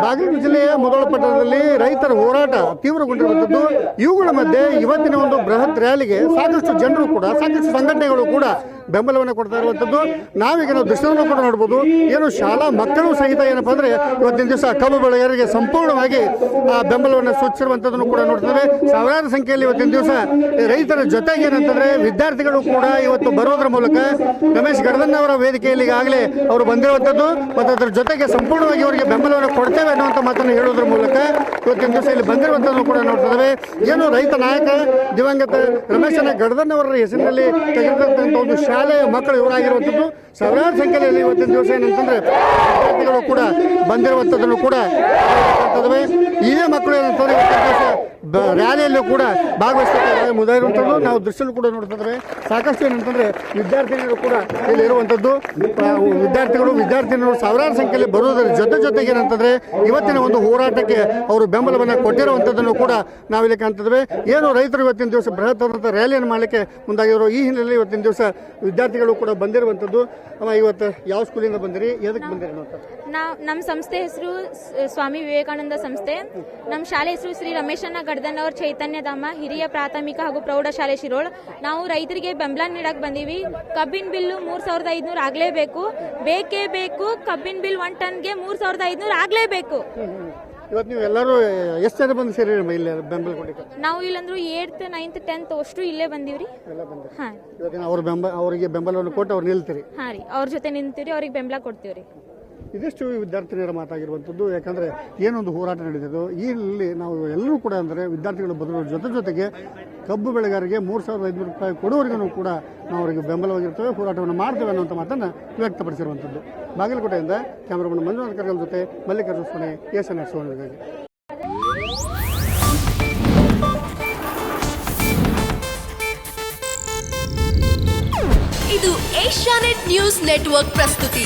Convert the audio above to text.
ಬಾಗಲಕೋಟೆ ಜಿಲ್ಲೆಯ ಮೊದಲ ಪಟ್ಟಣದಲ್ಲಿ ರೈತರ ಹೋರಾಟ ತೀವ್ರಗೊಂಡಿರುವಂಥದ್ದು ಇವುಗಳ ಮಧ್ಯೆ ಇವತ್ತಿನ ಒಂದು ಬೃಹತ್ ರ್ಯಾಲಿಗೆ ಸಾಕಷ್ಟು ಜನರು ಕೂಡ, ಸಾಕಷ್ಟು ಸಂಘಟನೆಗಳು ಕೂಡ ಬೆಂಬಲವನ್ನು ಕೊಡ್ತಾ ಇರುವಂಥದ್ದು. ನಾವೀಗ ನಾವು ದೃಶ್ಯವನ್ನು ಕೂಡ ನೋಡ್ಬೋದು. ಏನು ಶಾಲಾ ಮಕ್ಕಳು ಸಹಿತ ಏನಪ್ಪ ಅಂದ್ರೆ ಇವತ್ತಿನ ದಿವಸ ಕಬ್ಬು ಬೆಳೆಗಾರರಿಗೆ ಸಂಪೂರ್ಣವಾಗಿ, ಆ, ಬೆಂಬಲವನ್ನು ಸೂಚಿಸಿರುವಂಥದ್ದನ್ನು ಕೂಡ ನೋಡ್ತೇವೆ. ಸಾವಿರಾರು ಸಂಖ್ಯೆಯಲ್ಲಿ ಇವತ್ತಿನ ದಿವಸ ರೈತರ ಜೊತೆಗೆ ಏನಂತಂದ್ರೆ ವಿದ್ಯಾರ್ಥಿಗಳು ಕೂಡ ಇವತ್ತು ಬರೋದ್ರ ಮೂಲಕ ರಮೇಶ್ ಗಡದನ್ನ ಅವರ ವೇದಿಕೆಯಲ್ಲಿ ಈಗಾಗಲೇ ಅವರು ಬಂದಿರುವಂಥದ್ದು. ಮತ್ತು ಅದರ ಜೊತೆಗೆ ಸಂಪೂರ್ಣವಾಗಿ ಅವರಿಗೆ ಬೆಂಬಲವನ್ನು ಕೊಡ್ತೇವೆ ಅನ್ನುವಂಥ ಮಾತನ್ನು ಹೇಳೋದ್ರ ಮೂಲಕ ಇವತ್ತಿನ ದಿವಸ ಇಲ್ಲಿ ಬಂದಿರುವಂಥದ್ದು ಕೂಡ ನೋಡ್ತೇವೆ. ಏನು ರೈತ ನಾಯಕ ದಿವಂಗತ ರಮೇಶನ ಗಡದನ್ ಅವರ ಹೆಸರಿನಲ್ಲಿ ತೆಗೆದಂತಹ ಒಂದು ಶಾಲೆಯ ಮಕ್ಕಳು ಇವರಾಗಿರುವಂಥದ್ದು ಸಾವಿರಾರು ಸಂಖ್ಯೆಯಲ್ಲಿ ಇವತ್ತಿನ ದಿವಸ ಏನಂತಂದ್ರೆ ವಿದ್ಯಾರ್ಥಿಗಳು ಕೂಡ ಬಂದಿರುವಂಥದ್ದನ್ನು ಕೂಡ ನೋಡ್ತಿದ್ದೇವೆ. ಇದೇ ಮಕ್ಕಳು ಏನಂತಂದ್ರೆ ರ್ಯಾಲಿಯಲ್ಲೂ ಕೂಡ ಭಾಗವಹಿಸ್ತಾರೆ ಮುಂದಾಗಿರುವಂಥದ್ದು ನಾವು ದೃಶ್ಯಲ್ಲೂ ಕೂಡ ನೋಡ್ತಿದ್ರೆ ಸಾಕಷ್ಟು ಏನಂತಂದ್ರೆ ವಿದ್ಯಾರ್ಥಿಗಳು ಕೂಡ ಇಲ್ಲಿ ಇರುವಂಥದ್ದು ವಿದ್ಯಾರ್ಥಿಗಳು ವಿದ್ಯಾರ್ಥಿನಿಗಳು ಸಾವಿರಾರು ಸಂಖ್ಯೆಯಲ್ಲಿ ಬರುವುದರ ಜೊತೆ ಜೊತೆಗೆ ಏನಂತಂದ್ರೆ ಇವತ್ತಿನ ಒಂದು ಹೋರಾಟಕ್ಕೆ ಅವರು ಬೆಂಬಲವನ್ನು ಕೊಟ್ಟಿರುವಂಥದ್ದನ್ನು ಕೂಡ ನಾವಿಲ್ಲಿ ಕಾಣ್ತಿದ್ವಿ ಏನು ರೈತರು ಇವತ್ತಿನ ದಿವಸ ಬೃಹತ್ ಆದಂಥ ರ್ಯಾಲಿಯನ್ನು ಮಾಡಲಿಕ್ಕೆ ಮುಂದಾಗಿರೋ ಈ ಹಿನ್ನೆಲೆಯಲ್ಲಿ ಇವತ್ತಿನ ದಿವಸ ವಿದ್ಯಾರ್ಥಿಗಳು ಕೂಡ ಬಂದಿರುವಂಥದ್ದು ಇವತ್ತು ಯಾವ ಸ್ಕೂಲಿಂದ ಬಂದಿರಿ? ಎದಕ್ಕೆ ಬಂದಿರಿ ನಮ್ಮ ಸಂಸ್ಥೆ ಹೆಸರು ಸ್ವಾಮಿ ವಿವೇಕಾನಂದ ಸಂಸ್ಥೆ. ನಮ್ಮ ಶಾಲೆ ಹೆಸರು ಶ್ರೀ ರಮೇಶಣ್ಣ ಗಡ್ದನ್ ಅವ್ರ ಚೈತನ್ಯಧಾಮ ಹಿರಿಯ ಪ್ರಾಥಮಿಕ ಹಾಗೂ ಪ್ರೌಢಶಾಲೆ ಶಿರೋಳ್. ನಾವು ರೈತರಿಗೆ ಬೆಂಬಲ ನೀಡಕ್ ಬಂದೀವಿ. ಕಬ್ಬಿನ ಬಿಲ್ಲು ಮೂರ್ ಸಾವಿರದ ಐದ್ನೂರು ಆಗ್ಲೇಬೇಕು. ಬೇಕೇ ಬೇಕು ಕಬ್ಬಿನ ಬಿಲ್ ಒನ್ ಟನ್ಗೆ ಮೂರ್ ಸಾವಿರದ ಐದ್ನೂರು ಆಗ್ಲೇಬೇಕು. ಇವತ್ತು ನೀವು ಎಲ್ಲರೂ ಎಷ್ಟು ಜನ ಬಂದು ಸೇರಿ ಇಲ್ಲಿ ಬೆಂಬಲ ನಾವು ಇಲ್ಲಂದ್ರು ಏಟ್ತ್ ನೈನ್ತ್ ಟೆಂತ್ ಅಷ್ಟು ಇಲ್ಲೇ ಬಂದೀವ್ರಿ. ಎಲ್ಲ ಹಾ. ಇವತ್ತಿನ ಅವ್ರ ಬೆಂಬಲ ಅವರಿಗೆ ಬೆಂಬಲವನ್ನು ಕೊಟ್ಟು ಅವ್ರು ನಿಲ್ತೀರಿ. ಹಾ ರೀ ಅವ್ರ ಜೊತೆ ನಿಂತೀವ್ರಿ ಅವ್ರಿಗೆ ಬೆಂಬಲ ಕೊಡ್ತೀವ್ರಿ. ಇದಿಷ್ಟು ವಿದ್ಯಾರ್ಥಿನಿಯರ ಮಾತಾಗಿರುವಂಥದ್ದು. ಯಾಕಂದ್ರೆ ಏನೊಂದು ಹೋರಾಟ ನಡೆದಿದ್ದು ಇಲ್ಲಿ ನಾವು ಎಲ್ಲರೂ ಕೂಡ ಅಂದರೆ ವಿದ್ಯಾರ್ಥಿಗಳು ಬದಲು ಜೊತೆ ಜೊತೆಗೆ ಕಬ್ಬು ಬೆಳೆಗಾರರಿಗೆ ಮೂರು ಸಾವಿರದ ಐದುನೂರು ರೂಪಾಯಿ ಕೊಡುವವರೆಗೂ ಕೂಡ ನಾವು ಅವರಿಗೆ ಬೆಂಬಲವಾಗಿರ್ತೇವೆ, ಹೋರಾಟವನ್ನು ಮಾಡ್ತೇವೆ ಅನ್ನುವಂಥ ಮಾತನ್ನು ವ್ಯಕ್ತಪಡಿಸಿರುವಂಥದ್ದು. ಬಾಗಲಕೋಟೆಯಿಂದ ಕ್ಯಾಮರಾಮನ್ ಮಂಜುನಾಥ್ ಕರ್ಗಲ್ ಜೊತೆ Mallikarjuna Swamy, S N S ಇದು ಏಷ್ಯಾನೆಟ್ ನ್ಯೂಸ್ ನೆಟ್ವರ್ಕ್ ಪ್ರಸ್ತುತಿ.